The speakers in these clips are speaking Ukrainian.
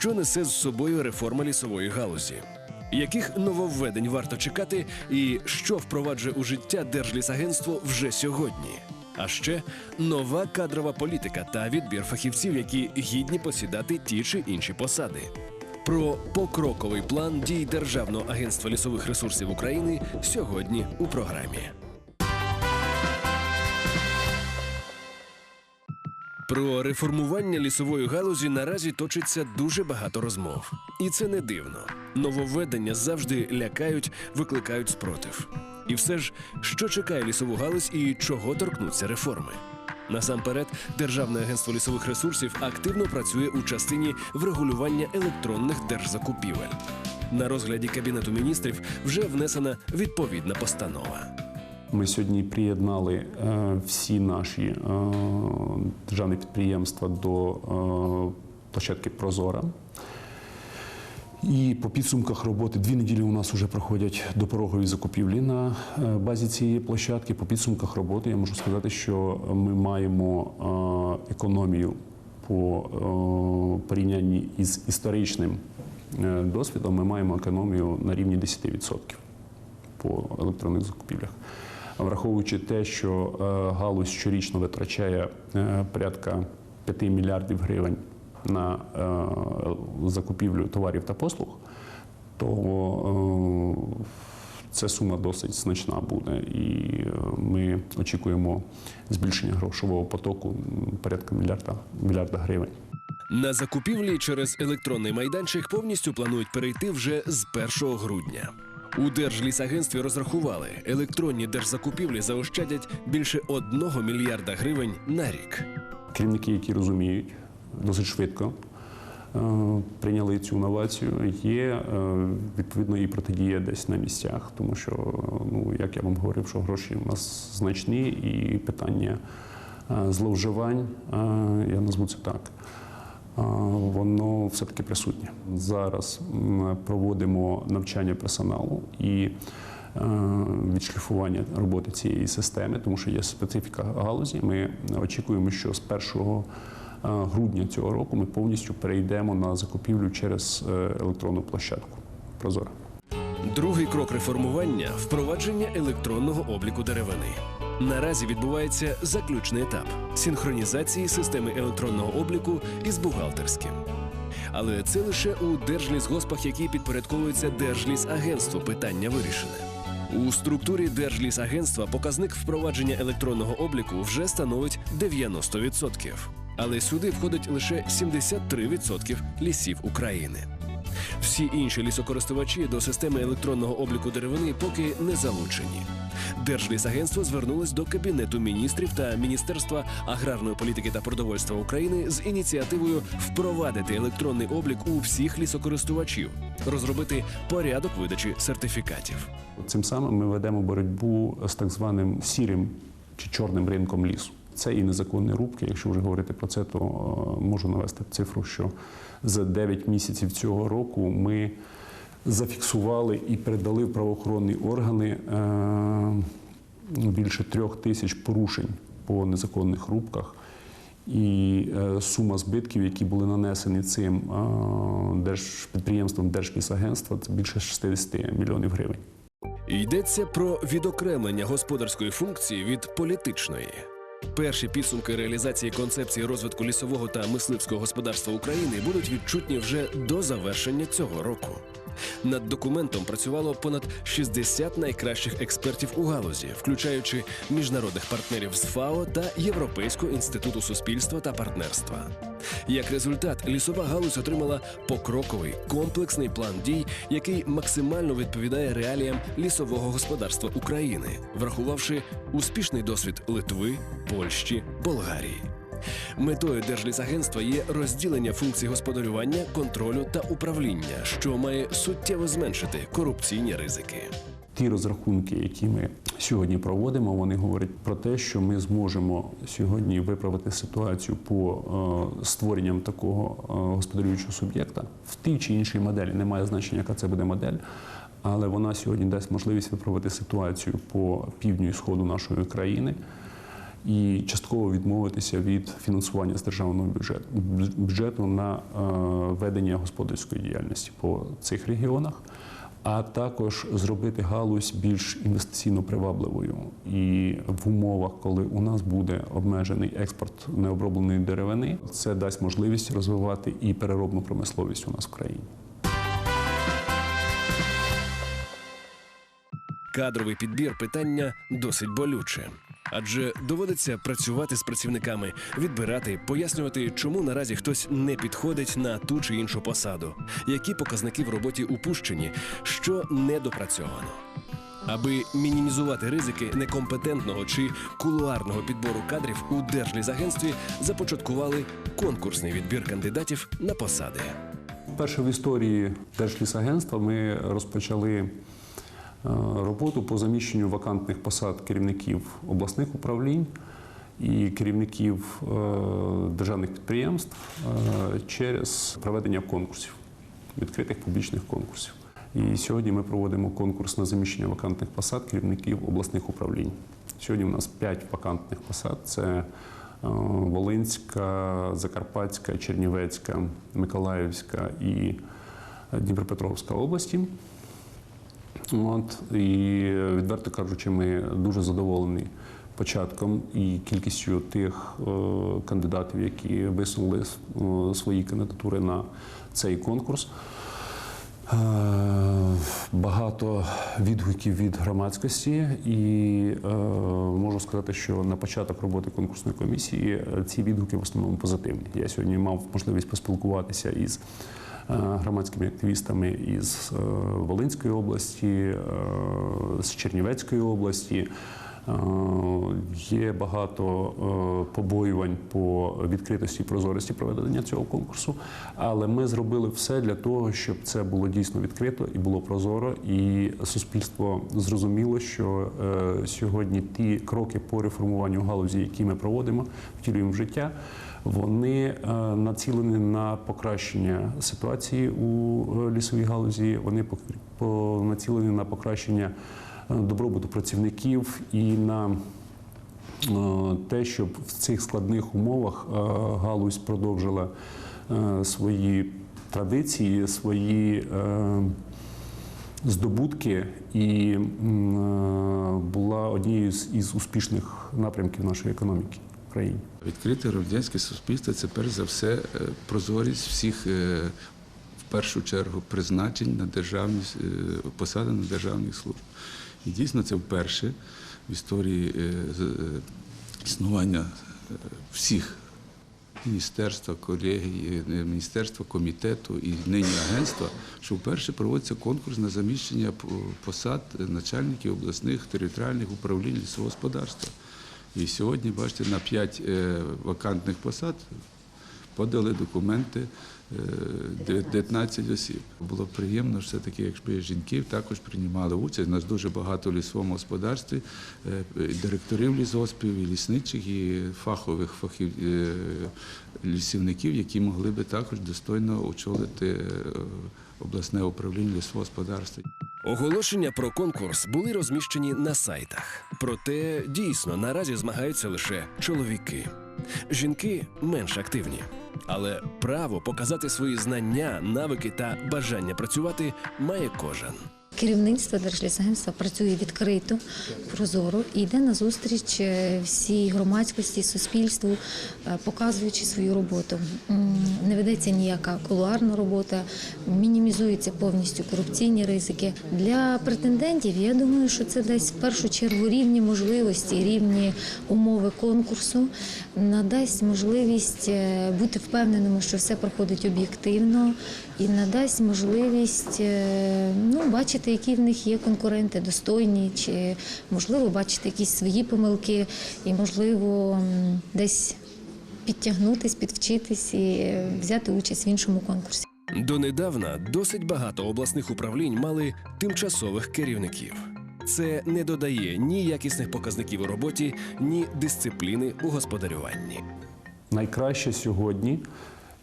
що несе з собою реформа лісової галузі. Яких нововведень варто чекати, і що впроваджує у життя Держлісагентство вже сьогодні? А ще нова кадрова політика та відбір фахівців, які гідні посідати ті чи інші посади. Про покроковий план дій Державного агентства лісових ресурсів України сьогодні у програмі. Про реформування лісової галузі наразі точиться дуже багато розмов, і це не дивно. Нововведення завжди лякають, викликають спротив. І все ж, що чекає лісову галузь і чого торкнуться реформи? Насамперед, Державне агентство лісових ресурсів активно працює у частині врегулювання електронних держзакупівель. На розгляді Кабінету міністрів вже внесена відповідна постанова. Ми сьогодні приєднали е, всі наші е, державні підприємства до е, площадки Прозора. І по підсумках роботи дві неділі у нас вже проходять допорогові закупівлі на е, базі цієї площадки. По підсумках роботи я можу сказати, що ми маємо е, економію по порівнянні із історичним досвідом. Ми маємо економію на рівні 10% по електронних закупівлях. Враховуючи те, що е, галузь щорічно витрачає е, порядка 5 мільярдів гривень на е, закупівлю товарів та послуг, то ця сума досить значна буде, і ми очікуємо збільшення грошового потоку порядка мільярда, мільярда гривень. На закупівлі через електронний майданчик повністю планують перейти вже з 1 грудня. У Держлісагентстві розрахували, електронні держзакупівлі заощадять більше 1 мільярда гривень на рік. керівники, які розуміють досить швидко. е, Прийняли цю новацію, є е, відповідно і протидія десь на місцях, тому що, ну як я вам говорив, що гроші у нас значні, і питання е, зловживань, я назву це так, воно все-таки присутнє. Зараз проводимо навчання персоналу і е, відшліфування роботи цієї системи, тому що є специфіка галузі. Ми очікуємо, що з 1 е, грудня цього року ми повністю перейдемо на закупівлю через е, електронну площадку Прозора. Другий крок реформування впровадження електронного обліку деревини. Наразі відбувається заключний етап синхронізації системи електронного обліку із бухгалтерським. Але це лише у Держлісгоспах, які підпорядковуються Держлісагентству, питання вирішене. У структурі Держлісагентства показник впровадження електронного обліку вже становить 90%. Але сюди входить лише 73% лісів України. Всі інші лісокористувачі до системи електронного обліку деревини поки не залучені. Держлісагентство звернулось до Кабінету міністрів та Міністерства аграрної політики та продовольства України з ініціативою впровадити електронний облік у всіх лісокористувачів, розробити порядок видачі сертифікатів. Цим самим ми ведемо боротьбу з так званим сірим чи чорним ринком лісу. Це і незаконні рубки. Якщо вже говорити про це, то е, можу навести цифру, що за 9 місяців цього року ми зафіксували і передали в правоохоронні органи е, більше трьох тисяч порушень по незаконних рубках. І е, сума збитків, які були нанесені цим держпідприємством Держлісагентства, це більше 60 мільйонів гривень. Йдеться про відокремлення господарської функції від політичної. Перші підсумки реалізації концепції розвитку лісового та мисливського господарства України будуть відчутні вже до завершення цього року. Над документом працювало понад 60 найкращих експертів у галузі, включаючи міжнародних партнерів з ФАО та Європейського інституту суспільства та партнерства. Як результат, лісова галузь отримала покроковий комплексний план дій, який максимально відповідає реаліям лісового господарства України, врахувавши успішний досвід Литви, Польщі, Болгарії. Метою Держлісагентства є розділення функцій господарювання, контролю та управління, що має суттєво зменшити корупційні ризики. Ті розрахунки, які ми сьогодні проводимо, вони говорять про те, що ми зможемо сьогодні виправити ситуацію по е, створенням такого е, господарюючого суб'єкта в тій чи іншій моделі. Немає значення, яка це буде модель. Але вона сьогодні дасть можливість виправити ситуацію по півдню і сходу нашої країни. І частково відмовитися від фінансування з державного бюджету бюджету на е, ведення господарської діяльності по цих регіонах, а також зробити галузь більш інвестиційно привабливою. І в умовах, коли у нас буде обмежений експорт необробленої деревини, це дасть можливість розвивати і переробну промисловість у нас в країні. Кадровий підбір питання досить болюче. Адже доводиться працювати з працівниками, відбирати, пояснювати, чому наразі хтось не підходить на ту чи іншу посаду, які показники в роботі упущені, що недопрацьовано. Аби мінімізувати ризики некомпетентного чи кулуарного підбору кадрів у Держлізагентстві започаткували конкурсний відбір кандидатів на посади. Перше в історії Держлісагентства ми розпочали роботу по заміщенню вакантних посад керівників обласних управлінь і керівників е, державних підприємств е, через проведення конкурсів, відкритих публічних конкурсів. І сьогодні ми проводимо конкурс на заміщення вакантних посад керівників обласних управлінь. Сьогодні у нас п'ять вакантних посад: це е, Волинська, Закарпатська, Чернівецька, Миколаївська і Дніпропетровська області. От, і відверто кажучи, ми дуже задоволені початком і кількістю тих е, кандидатів, які висунули е, свої кандидатури на цей конкурс. Е, Багато відгуків від громадськості, і е, можу сказати, що на початок роботи конкурсної комісії ці відгуки в основному позитивні. Я сьогодні мав можливість поспілкуватися із громадськими активістами із е, Волинської області, е, з Чернівецької області. Е, Є багато е, побоювань по відкритості і прозорості проведення цього конкурсу, але ми зробили все для того, щоб це було дійсно відкрито і було прозоро, і суспільство зрозуміло, що е, сьогодні ті кроки по реформуванню галузі, які ми проводимо, втілюємо в життя, вони е, націлені на покращення ситуації у е, лісовій галузі. Вони націлені на покращення е, добробуту працівників і на те, щоб в цих складних умовах галузь продовжила свої традиції, свої здобутки і була однією з із успішних напрямків нашої економіки країні. Відкрите громадянське суспільство це перш за все е, прозорість всіх е, в першу чергу призначень на державні е, посади на державних служб. І дійсно це вперше в історії існування всіх міністерства, колегії, міністерства, комітету і нині агентства, що вперше проводиться конкурс на заміщення посад начальників обласних територіальних управлінь лісового господарства. І сьогодні, бачите, на п'ять е, вакантних посад подали документи е, 19 осіб. Було приємно, що все-таки, якщо жінки також приймали участь. У нас дуже багато в лісовому господарстві, е, директорів лісгоспів, і лісничих, і фахових фахів, е, лісівників, які могли би також достойно очолити е, обласне управління лісового господарства. Оголошення про конкурс були розміщені на сайтах. Проте дійсно наразі змагаються лише чоловіки. Жінки менш активні. Але право показати свої знання, навики та бажання працювати має кожен. Керівництво Держлісагентства працює відкрито, прозоро і йде на зустріч е, всій громадськості, суспільству, е, показуючи свою роботу. Не ведеться ніяка кулуарна робота, мінімізуються повністю корупційні ризики. Для претендентів я думаю, що це десь в першу чергу рівні можливості, рівні умови конкурсу, надасть можливість е, бути впевненими, що все проходить об'єктивно, і надасть можливість ну, бачити, які в них є конкуренти, достойні, чи можливо бачити якісь свої помилки, і можливо десь підтягнутись, підвчитись і е, взяти участь в іншому конкурсі. Донедавна досить багато обласних управлінь мали тимчасових керівників. Це не додає ні якісних показників у роботі, ні дисципліни у господарюванні. найкраще сьогодні,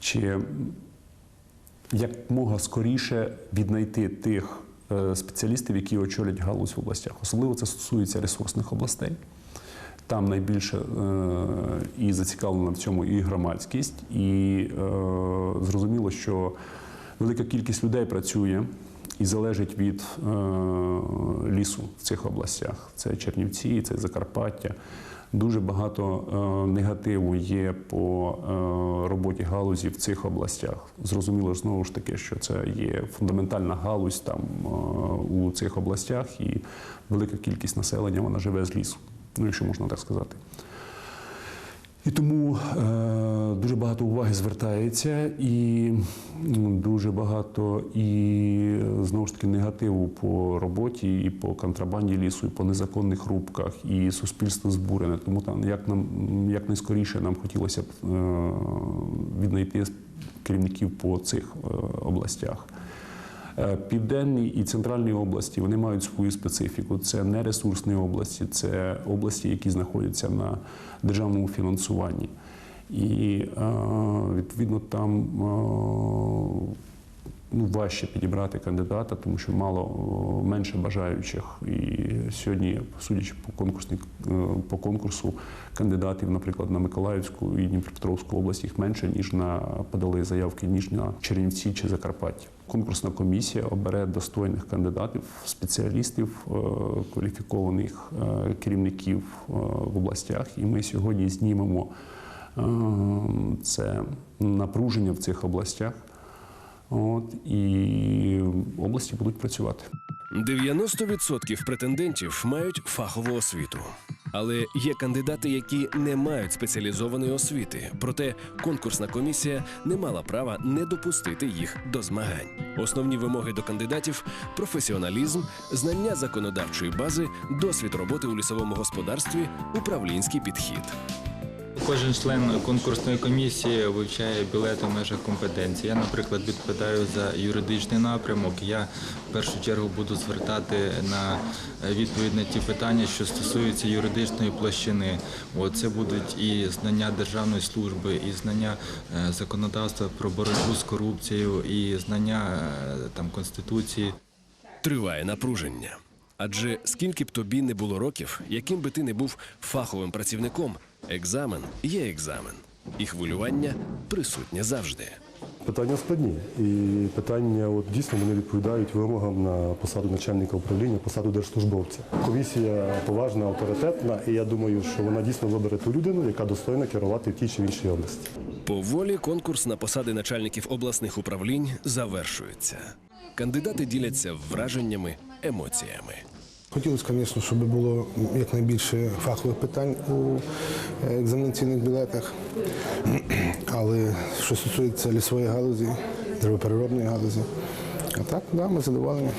чи якмога скоріше віднайти тих спеціалістів, які очолять галузь в областях. Особливо це стосується ресурсних областей. Там найбільше е, і зацікавлена в цьому і громадськість, і е, зрозуміло, що велика кількість людей працює і залежить від е, лісу в цих областях. Це Чернівці, це Закарпаття. Дуже багато е, негативу є по е, роботі галузі в цих областях. Зрозуміло знову ж таки, що це є фундаментальна галузь там е, у цих областях, і велика кількість населення вона живе з лісу, ну якщо можна так сказати. І тому уваги звертається, і дуже багато і знову ж таки негативу по роботі, і по контрабанді лісу, і по незаконних рубках, і суспільство збурене. Тому там як нам як найскоріше нам хотілося б е, віднайти керівників по цих е, областях. Е, Південній і центральній області вони мають свою специфіку. Це не ресурсні області, це області, які знаходяться на державному фінансуванні. І е, відповідно там е, ну, важче підібрати кандидата, тому що мало менше бажаючих. І сьогодні, судячи по конкурсній е, по конкурсу, кандидатів, наприклад, на Миколаївську і Дніпропетровську область їх менше, ніж на подали заявки, ніж на Чернівці чи Закарпаття. Конкурсна комісія обере достойних кандидатів, спеціалістів, е, кваліфікованих е, керівників е, в областях. І ми сьогодні знімемо е, це напруження в цих областях. От, і області будуть працювати. 90% претендентів мають фахову освіту. Але є кандидати, які не мають спеціалізованої освіти. Проте конкурсна комісія не мала права не допустити їх до змагань. Основні вимоги до кандидатів професіоналізм, знання законодавчої бази, досвід роботи у лісовому господарстві, управлінський підхід. Кожен член конкурсної комісії вивчає білети в межах компетенції. Я, наприклад, відповідаю за юридичний напрямок. Я в першу чергу буду звертати на відповідь на ті питання, що стосуються юридичної площини. Це будуть і знання державної служби, і знання е, законодавства про боротьбу з корупцією, і знання е, там конституції. Триває напруження. Адже скільки б тобі не було років, яким би ти не був фаховим працівником, екзамен є екзамен, і хвилювання присутнє завжди. Питання складні. І питання от, дійсно вони відповідають вимогам на посаду начальника управління, посаду держслужбовця. Комісія поважна, авторитетна, і я думаю, що вона дійсно вибере ту людину, яка достойна керувати в тій чи в іншій області. Поволі конкурс на посади начальників обласних управлінь завершується. Кандидати діляться враженнями, емоціями. Хотілося, звісно, щоб було якнайбільше фахових питань у е, екзаменаційних білетах. Але що стосується лісової галузі, деревопереробної галузі, а так, да, ми задоволені.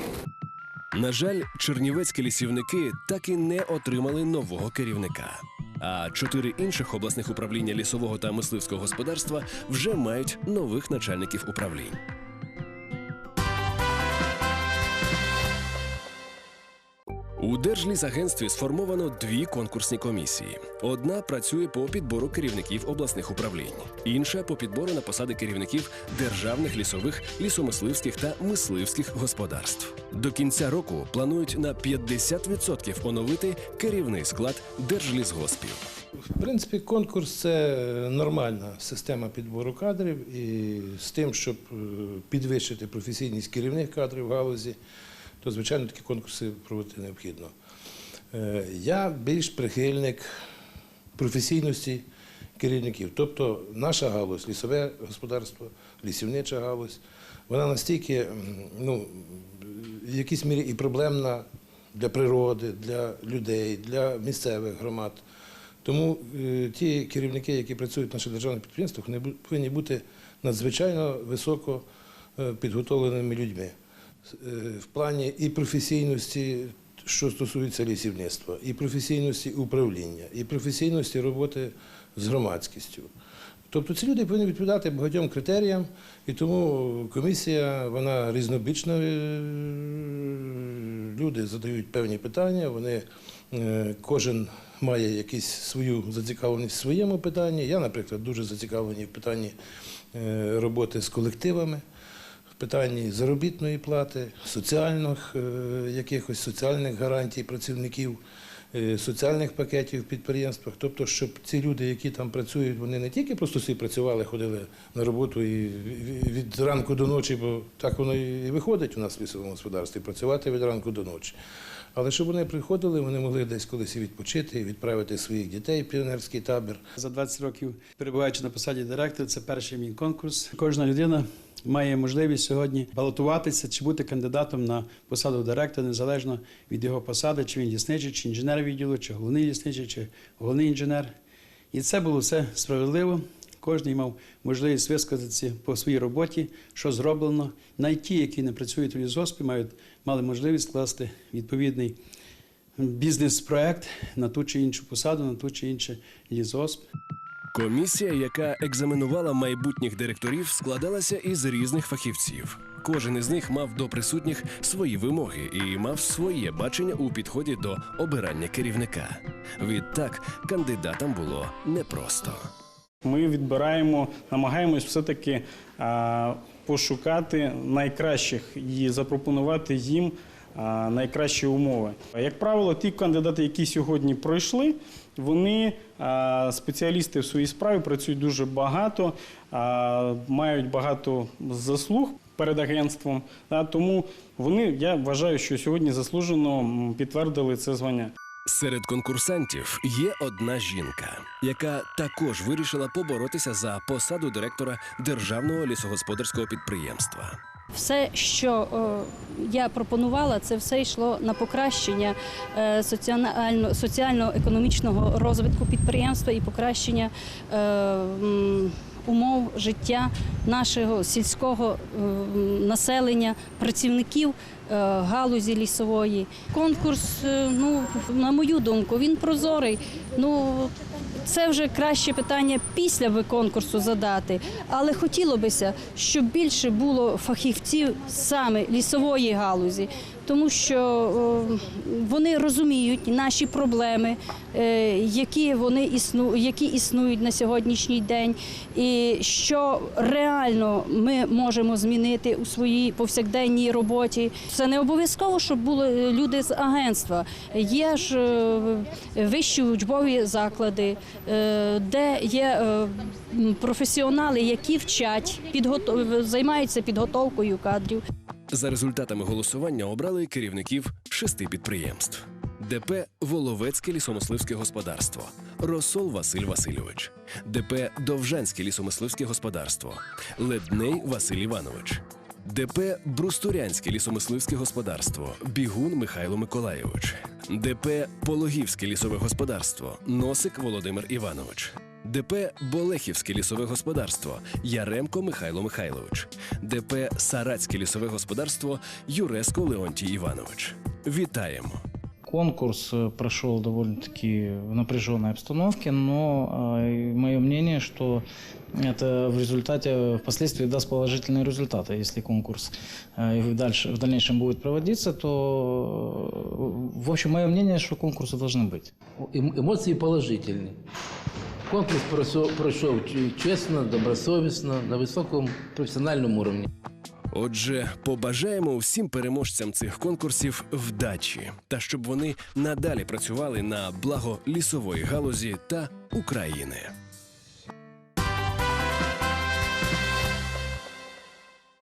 На жаль, чернівецькі лісівники так і не отримали нового керівника. А чотири інших обласних управління лісового та мисливського господарства вже мають нових начальників управлінь. У Держлісагентстві сформовано дві конкурсні комісії. Одна працює по підбору керівників обласних управлінь, інша по підбору на посади керівників державних лісових, лісомисливських та мисливських господарств. До кінця року планують на 50% оновити керівний склад держлісгоспів. В принципі, конкурс це нормальна система підбору кадрів і з тим, щоб е, підвищити професійність керівних кадрів в галузі, то звичайно такі конкурси проводити необхідно. Е, Я більш прихильник професійності керівників. Тобто наша галузь, лісове господарство, лісівнича галузь, вона настільки ну, в якійсь мірі і проблемна для природи, для людей, для місцевих громад. Тому е, ті керівники, які працюють в наших державних підприємствах, повинні бути надзвичайно високо е, підготовленими людьми в плані і професійності, що стосується лісівництва, і професійності управління, і професійності роботи з громадськістю. Тобто ці люди повинні відповідати багатьом критеріям, і тому комісія вона різнобічна. е, Люди задають певні питання, вони е, кожен має якусь свою зацікавленість в своєму питанні. Я, наприклад, дуже зацікавлений в питанні е, роботи з колективами, питанні заробітної плати, соціальних е, якихось соціальних гарантій працівників е, соціальних пакетів в підприємствах. Тобто, щоб ці люди, які там працюють, вони не тільки просто собі працювали, ходили на роботу і від ранку до ночі, бо так воно і виходить у нас в лісовому господарстві, працювати від ранку до ночі. Але щоб вони приходили, вони могли десь колись і відпочити, відправити своїх дітей в піонерський табір. За 20 років перебуваючи на посаді директора, це перший мій конкурс. Кожна людина має можливість сьогодні балотуватися чи бути кандидатом на посаду директора, незалежно від його посади, чи він лісничий, чи інженер відділу, чи головний лісничий, чи головний інженер. І це було все справедливо. Кожен мав можливість висказатися по своїй роботі, що зроблено. Навіть ті, які не працюють у лісгоспі, мають мали можливість скласти відповідний бізнес-проект на ту чи іншу посаду, на ту чи інше лісгосп. Комісія, яка екзаменувала майбутніх директорів, складалася із різних фахівців. Кожен із них мав до присутніх свої вимоги і мав своє бачення у підході до обирання керівника. Відтак кандидатам було непросто. Ми відбираємо, намагаємось все-таки а, пошукати найкращих і запропонувати їм найкращі умови. Як правило, ті кандидати, які сьогодні пройшли, вони спеціалісти в своїй справі працюють дуже багато, мають багато заслуг перед агентством. Тому вони, я вважаю, що сьогодні заслужено підтвердили це звання. Серед конкурсантів є одна жінка, яка також вирішила поборотися за посаду директора державного лісогосподарського підприємства. Все, що е, я пропонувала, це все йшло на покращення е, соціально- соціально-економічного розвитку підприємства і покращення е, умов життя нашого сільського населення, працівників галузі лісової. Конкурс, ну, на мою думку, він прозорий. Ну, це вже краще питання після конкурсу задати, але хотілося б, щоб більше було фахівців саме лісової галузі, тому що вони розуміють наші проблеми, е, які вони існу, які існують на сьогоднішній день, і що реально ми можемо змінити у своїй повсякденній роботі. Це не обов'язково, щоб були люди з агентства. Є ж е, вищі учбові заклади, е, де є е, професіонали, які вчать, займаються підготовкою кадрів. За результатами голосування обрали керівників шести підприємств: ДП Воловецьке лісомисливське господарство, Росол Василь Васильович, ДП Довжанське лісомисливське господарство, Ледней Василь Іванович, ДП Брустурянське лісомисливське господарство, Бігун Михайло Миколайович, ДП Пологівське лісове господарство, Носик Володимир Іванович. ДП Болехівське лісове господарство Яремко Михайло Михайлович, ДП Сарацьке лісове господарство Юреско Леонтій Іванович. Вітаємо! Конкурс э, прошел довольно-таки в напряженной обстановке, но э, мое мнение, что это в результате впоследствии даст положительные результаты. Если конкурс э, и в, дальше, в дальнейшем будет проводиться, то, э, в общем, мое мнение, что конкурсы должны быть. Ем- Емоції положительні. Конкурс пройшов, чесно, добросовісно, на високому професіональному рівні. Отже, побажаємо всім переможцям цих конкурсів вдачі та щоб вони надалі працювали на благо лісової галузі та України.